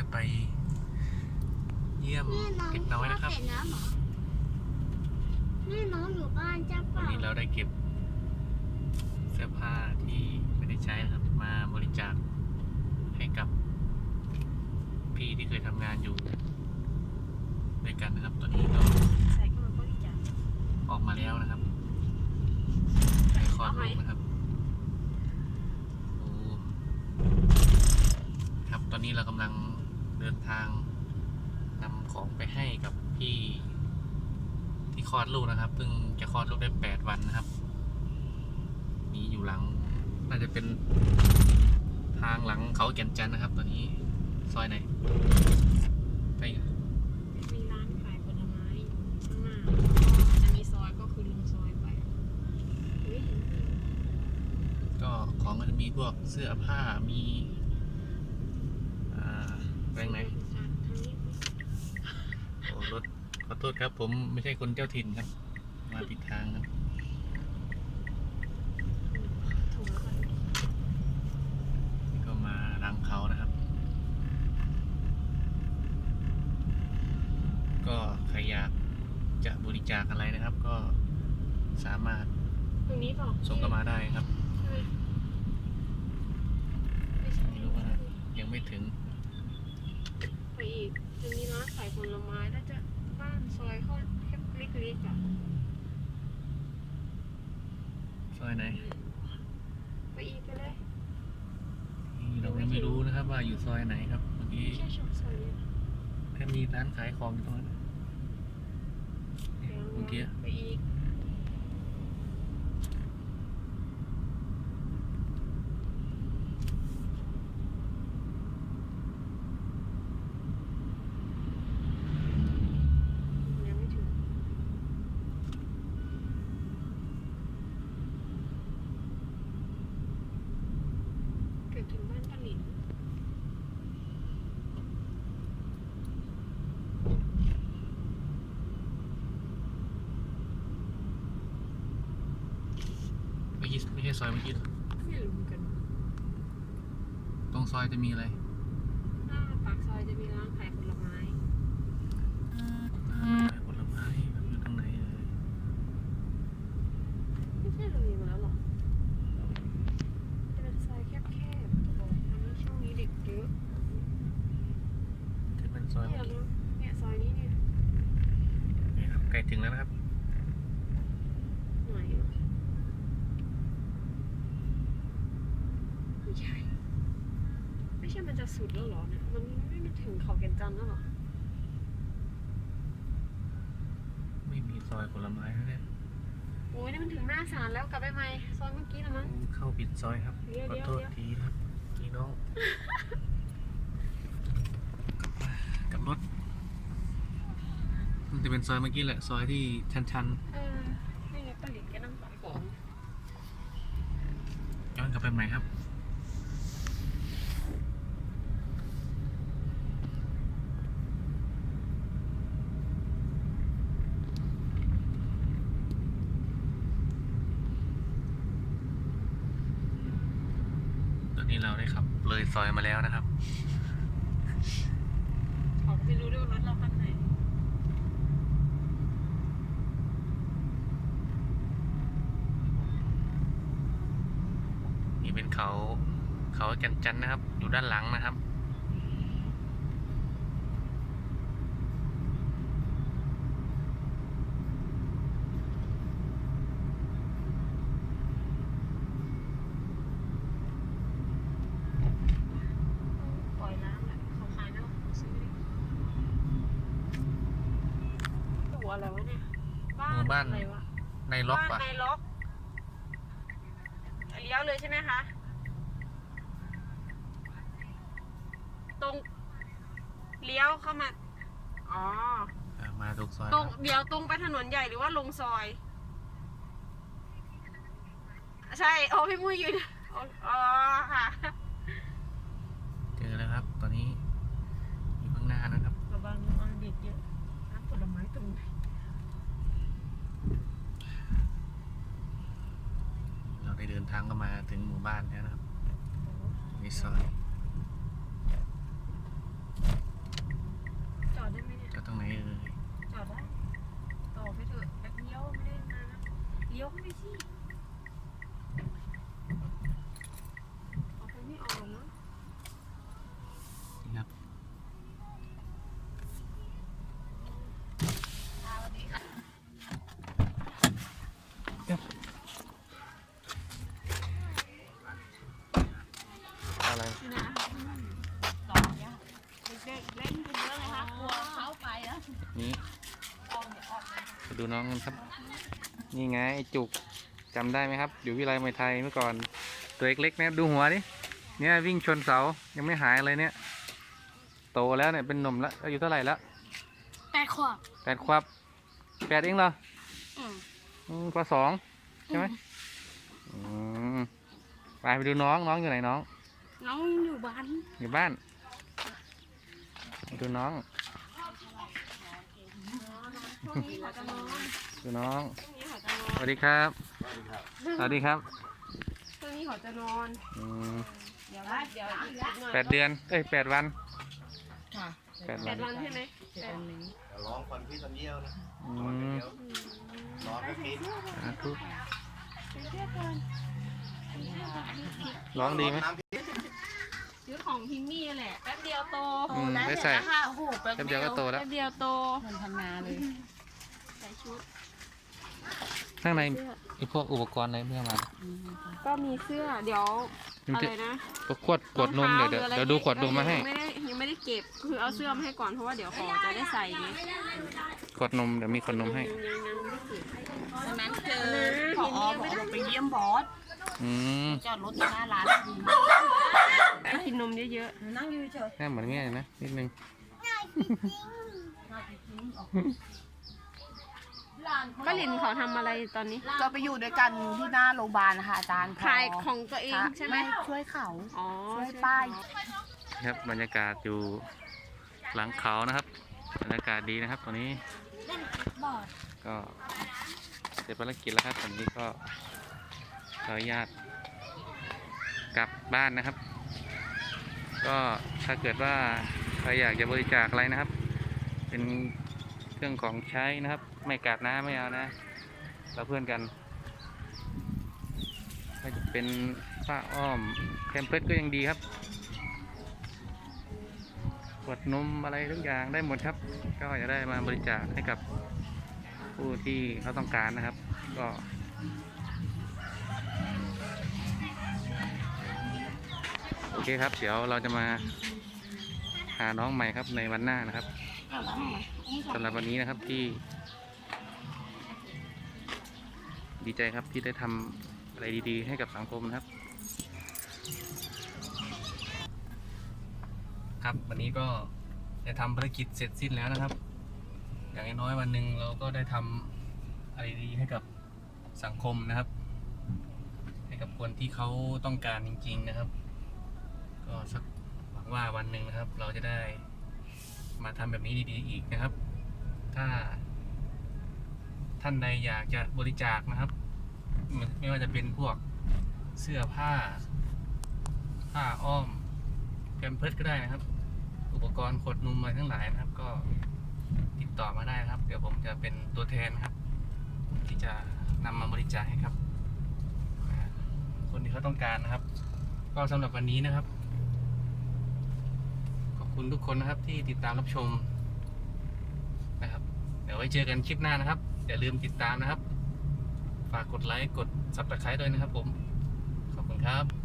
จะไปเยี่ยมแม่น้องเป็ดน้อยนะครับเป็ดน้ำเหรอแม่น้องอยู่บ้านจ้าเปวันล่านี้เราได้เก็บเสื้อผ้าที่ไม่ได้ใช้นะครับ มาบริจาคให้กับ พี่ที่เคยทำงานอยู่ด้วยกันนะครับ ตอนนี้ก็ใส่เข้ามาบริจาคออกมาแล้วนะครับไปคลอดลูกนะครับโอ้ครับ ตอนนี้เรากำลัง เดินทางนำของไปให้กับพี่ที่คลอดลูกนะครับเพิ่งจะคลอดลูกได้แปดวันนะครับนี่อยู่หลัง น่าจะเป็นทางหลังเขาแก่นจันทน์นะครับ ตอนนี้ซอยไหนไปมีร้านขายผลไม้ข้างหน้าจะมีซอยก็คือลงซอยไปเฮ้ยก็ของมันจะมีพวกเสื้อผ้ามีอ่าแรงไหนทางนี้โอ้รถขอโทษครับ ผมไม่ใช่คนเจ้าถิ่นครับ มาผิดทางครับถูกแล้วค่ะนี่ก็มาหลังเขานะครับ ก็ใครอยากจะบริจาคอะไรนะครับ ก็สามารถตรงนี้เปล่าส่งเข้ามาได้ครับใช่ไหมไม่ใช่ไม่รู้ว่ายังไม่ถึง ไปอีกจะมีร้านขายผลไม้แล้วจะบ้านซอยเขาแคบเล็กๆอะ ซอย ไหนไปอีกไปเลยนี่เรายังไม่รู้นะครับ ว่าอยู่ซอยไหนครับเมื่อกี้แค่ชมซอยนี้แค่มีร้านขายของอยู่ตรงนั้นเมื่อกี้ไปอีก ยังไม่ถึง เกือบถึงบ้านปาลิน ไม่ใช่ไม่ใช่ ซอยเมื่อกี้ ไม่รู้เหมือนกัน ตรงซอยจะมีอะไร หน้าปากซอยจะมีร้านขายผลไม้ ผลไม้อยู่ตรงไหนเอ่ย ไม่ใช่เลยมาแล้วหรอ จะเป็นซอยแคบๆจะบอกอันนี้ช่วงนี้เด็กเยอะ จะเป็นซอย เนี่ย เมื่อกี้ รู้เนี่ยซอยนี้เนี่ย นี่ครับใกล้ถึงแล้วนะครับ ไหนอะไม่ใช่ ไม่ใช่มันจะ สุดแล้วเหรอเนี่ย มันไม่มันถึงเขาแก่นจันทน์แล้วเหรอ ไม่มีซอยผลไม้แล้วเนี่ยโอ้ยนี่มันถึงหน้าศาลแล้วกลับไปไหมซอยเมื่อกี้นะมั้ง เข้าผิดซอยครับเดี๋ยวขอเดี๋ยวโทษเดี๋ยว ทีนะครับพี่น้องกลับรถ มันจะเป็นซอยเมื่อกี้แหละ ซอยที่ชันเออนี่ไงผลิตแกนั่งขายของ ๆย้อนกลับไปใหม่ครับ นนี้เราได้ขับ เลยซอยมาแล้วนะครับ เขาก็ไม่รู้ด้วยว่ารถเราคันไหนนี่เป็นเขา เขาแกันจันทน์นะครับ อยู่ด้านหลังนะครับ ปล่อยน้ำแหละเขาขายแล้วซื้อดิตัว อะไรวะเนี่ยบ้านหมู่บ้าน อะไรวะในล็อกบ้าปะนในล็อกเลี้ยวเลยใช่ไหมคะ ตรงเลี้ยวเข้ามา อ๋อ อะมาถูกซอยตรงครับเดี๋ยวตรงไปถนนใหญ่หรือว่าลงซอย ใช่โอ้พี่มุ้ยยืนอ๋ออ๋อค่ะ ไปเดินทางก็มาถึงหมู่บ้านแล้วนะครับมีซอยจอดได้ไหมเนี่ย จะตรงไหนเอ่ยจอดได้ ต่อไปเถอะแป๊บเลี้ยวไม่ได้นะเลี้ยวเข้าไปที่ ล่นกันเยอะเลยค่ะกลัวเขาไปนะนี่มาดูน้องกันครับ นี่ไงไอจุกจำได้ไหมครับ อยู่วิไลมวยไทยเมื่อก่อน ตัวเล็กๆนะดูหัวดิ เนี่ยวิ่งชนเสา ยังไม่หายเลยเนี่ย โตแล้วเนี่ยเป็นหนุ่มแล้วอายุเท่าไหร่แล้วแปดขวบแปดขวบแปดเองเหรออืมาสองใช่ไหมอืมไปไปดูน้องน้องอยู่ไหนน้อง น้องอยู่บ้าน อยู่บ้าน ดูน้องช่วงนี้เขาจะนอนดูน้องช่วงนี้เขาจะนอสนวัสดีครับ สวัสดีครับช่วงนี้เขาจะนอน อืมเดี๋ยวว่าเดี๋ยวอีกนิดหน่อยแปดเดือน เอ้ยแปดวันค่ะแปดแปวันดวันใช่ไหมแปดร้องก่อนพี่ตอนเยี่ยวนะอืมอืมร้องไม่ผิดสาธุร้องดีไหม น้ำพริก ซื้อของพิมมี่แหละแป๊บเดี ยวโตอืมได้ใส่ค่ะโอ้โหแป๊บแป๊บเดียวก็โตแล้วแป๊บเดียวโตเหมือนพันนาเลยใส่ชุดข้างในไอพวกอุปกรณ์อะไรเพื่อมาก็มีเสื้อเดี๋ยวมันอะจะไรนะก็ขวดขวดนมเดี๋ยวเดี๋ยวรองท้าเดี๋ยวดูขวดนมมาให้ ยังไม่ได้ยังไม่ได้เก็บคือเอาเสื้อมาให้ก่อนเพราะว่าเดี๋ยวขอจะได้ใส่ไงขวดนมเดี๋ยวมีขวดนมให้ ยังยังยังไม่ได้เก็บ วันนั้นเจอผอบอกเราไปเยี่ยมบอสอืมจอดรถอยู่หน้าร้านดีมาก ได้กินนมเยอะนั่งอยู่เฉยหน้าเหมือนแม่เลยนะนิดนึงๆป้าลินเขาทำอะไรตอนนี้ก็ไปอยู่ด้วยกันที่หน้าโรงพยาบาลนะคะอาจารย์ขายของตัวเองใช่ไหมช่วยเขาอ๋อช่วยป้ายครับบรรยากาศอยู่หลังเขานะครับบรรยากาศดีนะครับตอนนี้บอดก็เสร็จภารกิจแล้วครับตอนนี้ก็ขออนุญาตกลับบ้านนะครับ ก็ถ้าเกิดว่าใครอยากจะบริจาคอะไรนะครับ เป็นเครื่องของใช้นะครับ ไม่กาดน้ำไม่เอานะ เราเพื่อนกันไม่าจะเป็นผ้าอ้อมแคมเพิร์ดก็ยังดีครับขวดนมอะไรทุกอย่างได้หมดครับ ก็จะได้มาบริจาคให้กับผู้ที่เขาต้องการนะครับ ก็ โอเคครับ เดี๋ยวเราจะมาหาน้องใหม่ครับในวันหน้านะครับสำหรับวันนี้นะครับที่ ดีใจครับที่ได้ทำอะไรดีๆ ให้กับสังคมนะครับ ครับวันนี้ก็ได้ทำภารกิจเสร็จสิ้นแล้วนะครับ อย่างน้อยวันหนึ่งเราก็ได้ทำอะไรดีให้กับสังคมนะครับ ให้กับคนที่เขาต้องการจริง ๆ นะครับ ก็สักหวังว่าวันหนึ่งนะครับ เราจะได้มาทำแบบนี้ดีๆอีกนะครับ ถ้า ท่านใดอยากจะบริจาคนะครับ ไม่ว่าจะเป็นพวกเสื้อผ้า ผ้าอ้อมแกมเพิร์ก็ได้นะครับ อุปกรณ์ขดนมอะไรทั้งหลายนะครับ ก็ติดต่อมาได้นะครับ เดี๋ยวผมจะเป็นตัวแทนครับ ที่จะนำมาบริจาคให้ครับ คนที่เขาต้องการนะครับ ก็สำหรับวันนี้นะครับ คุณทุกคนนะครับที่ติดตามรับชมนะครับเดี๋ยวไว้เจอกันคลิปหน้านะครับ อย่าลืมติดตามนะครับ ฝากกดไลค์กด subscribe ด้วยนะครับผม ขอบคุณครับ